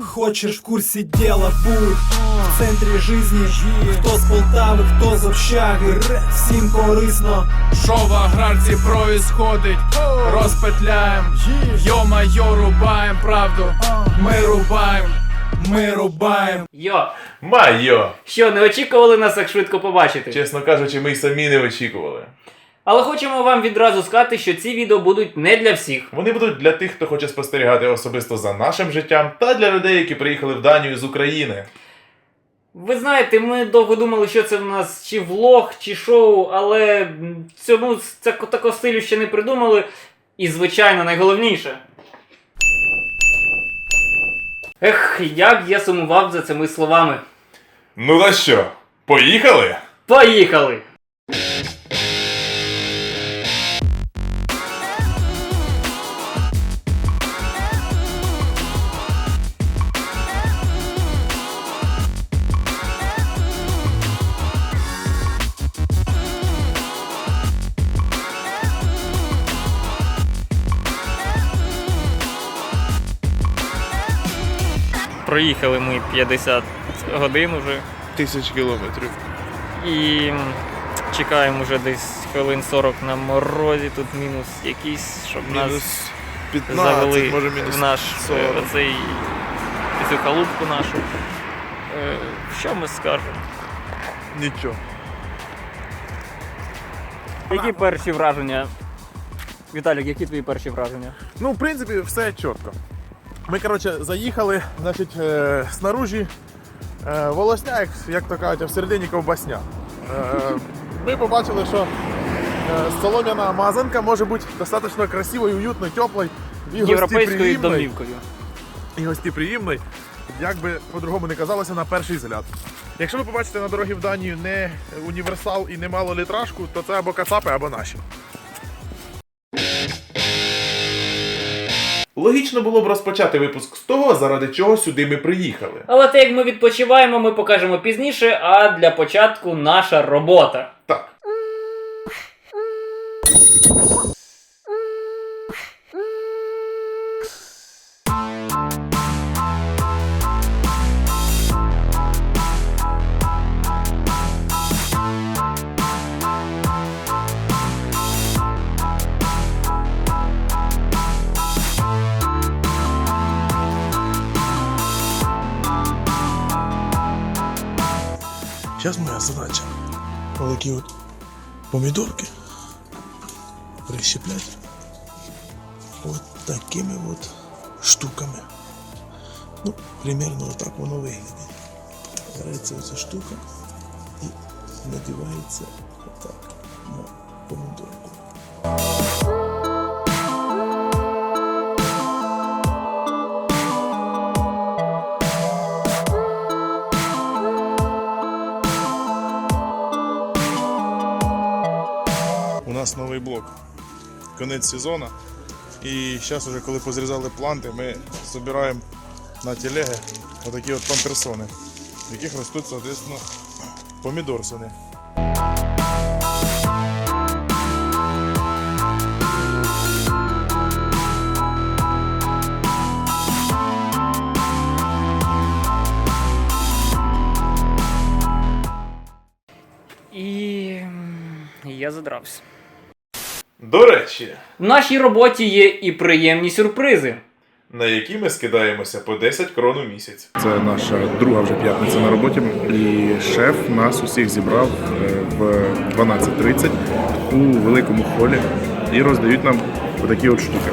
Хочешь в курсе дела, будь в центрі жизни Хто з Полтави, хто з общаги Всім корисно Що в аграрці происходить? Розпетляєм, йо-майо, рубаєм правду. Ми рубаєм, ми рубаєм. Йо, Майо! що не очікували нас так швидко побачити? Чесно кажучи, ми й самі не очікували. Але хочемо вам відразу сказати, що ці відео будуть не для всіх. Вони будуть для тих, хто хоче спостерігати особисто за нашим життям, та для людей, які приїхали в Данію з України. Ви знаєте, ми довго думали, що це в нас чи влог, чи шоу, але цьому такого стилю ще не придумали. І, звичайно, найголовніше. Ех, як я сумував за цими словами. Ну та що, поїхали? Поїхали! Проїхали ми 50 годин уже. тисяч кілометрів. І чекаємо вже десь хвилин 40 на морозі, тут мінус якийсь, щоб нас Мінус завели може мінус в наш 40. е, оцей, цю халупку нашу. Е, Що ми скажемо? Нічого. Які перші враження? Віталік, які твої перші враження? Ну, в принципі, все чітко. Ми, коротше, заїхали, значить, е, снаружі е, волосня, як, як то кажуть, а всередині ковбасня. Е, ми побачили, що е, солом'яна мазанка може бути достатньо красивою, уютною, теплою і Європейською домівкою. і гостеприємний, як би по-другому не казалося на перший взгляд. Якщо ви побачите на дорогі в Данію не універсал і не малолітражку, то це або кацапи, або наші. Логічно було б розпочати випуск з того, заради чого сюди ми приїхали. Але те, як ми відпочиваємо, ми покажемо пізніше, а для початку наша робота. Сейчас моя задача вот от вот помидорки прищеплять вот такими вот штуками. Ну, примерно так воно виглядає. Береться оця штука і надівається отак на помидорку. Нас новий блок. Конець сезону. І зараз, уже, коли позрізали планти, ми збираємо на телеги отакі от памперсони, в яких ростуть, соответственно, помідорсони. І я задрався. До речі, В нашій роботі є і приємні сюрпризи. на які ми скидаємося по 10 крон у місяць. Це наша друга вже п'ятниця на роботі. І шеф нас усіх зібрав е, в 12.30 у великому холі і роздають нам отакі от штуки.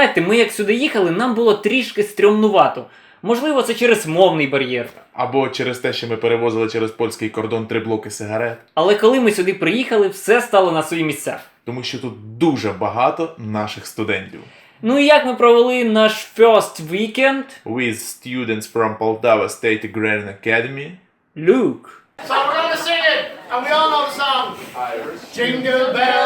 Знаєте, ми як сюди їхали, нам було трішки стрьомнувато. Можливо, це через мовний бар'єр. Або через те, що ми перевозили через польський кордон три блоки сигарет. Але коли ми сюди приїхали, все стало на свої місця. Тому що тут дуже багато наших студентів. Ну і як ми провели наш first weekend? With students from Poltava State Agrarian Academy. Luke. So we're gonna sing it, and we all know the song. Irish. Jingle bells,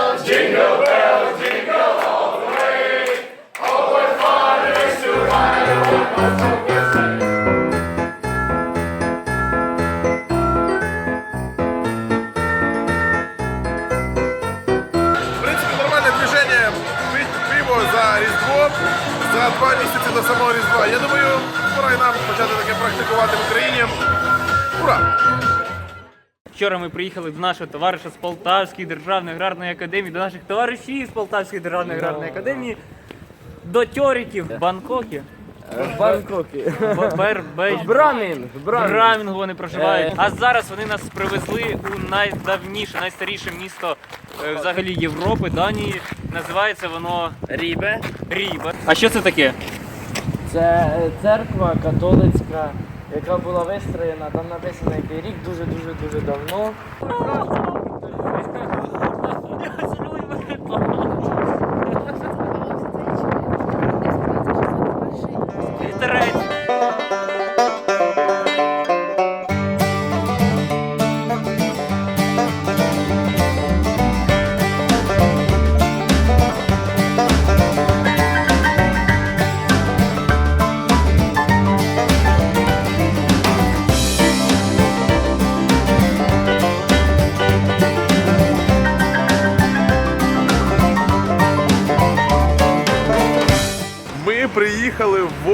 за Різдво, за два місяці до самого Різдва. Я думаю, пора і нам почати таке практикувати в Україні. Ура! Вчора ми приїхали до нашого товариша з Полтавської державної аграрної академії, до наших товаришів з Полтавської державної аграрної академії, до тьоріків в Бангкокі. В Бангкокі. Бер, Бей- Брамін. В Брамінгу вони проживають. А зараз вони нас привезли у найдавніше, найстаріше місто е, взагалі Європи, Данії. Називається воно Рібе. Ріба. А що це таке? Це е, церква католицька, яка була вистроєна, там написано який рік дуже-дуже дуже давно.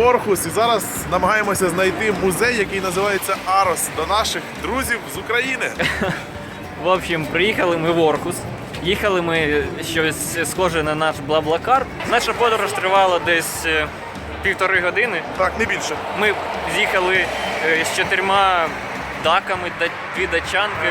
Орхус і зараз намагаємося знайти музей, який називається Арос до наших друзів з України. В общем, приїхали ми в Орхус. Їхали ми щось схоже на наш Блаблакар. Наша подорож тривала десь е, півтори години. Так, не більше. Ми з'їхали е, з чотирма даками, дві дачанки,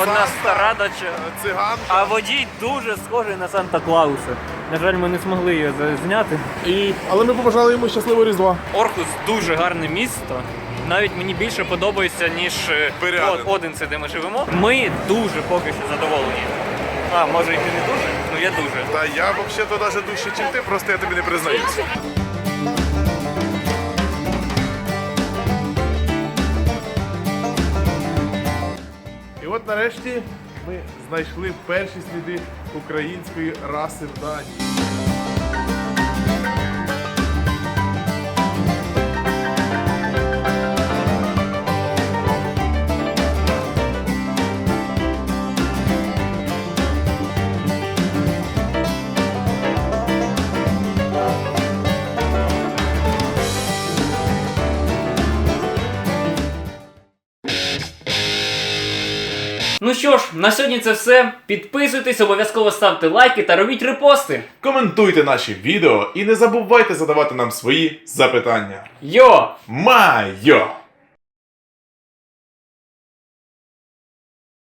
одна Санта. стара дача. Циган. А водій дуже схожий на Санта Клауса. На жаль, ми не змогли за- зняти. І Але ми побажали йому щасливого Різдва. Орхус дуже гарне місто. Навіть мені більше подобається, ніж е. Од- Одинце, де ми живемо. Ми дуже поки що задоволені. А, може і ти не дуже? Ну я дуже. Та я взагалі-то навіть дужче, ніж ти, просто я тобі не признаюсь. І от нарешті ми знайшли перші сліди української раси в Данії. Ну що ж, на сьогодні це все. Підписуйтесь, обов'язково ставте лайки та робіть репости. Коментуйте наші відео і не забувайте задавати нам свої запитання. Йо! Майо!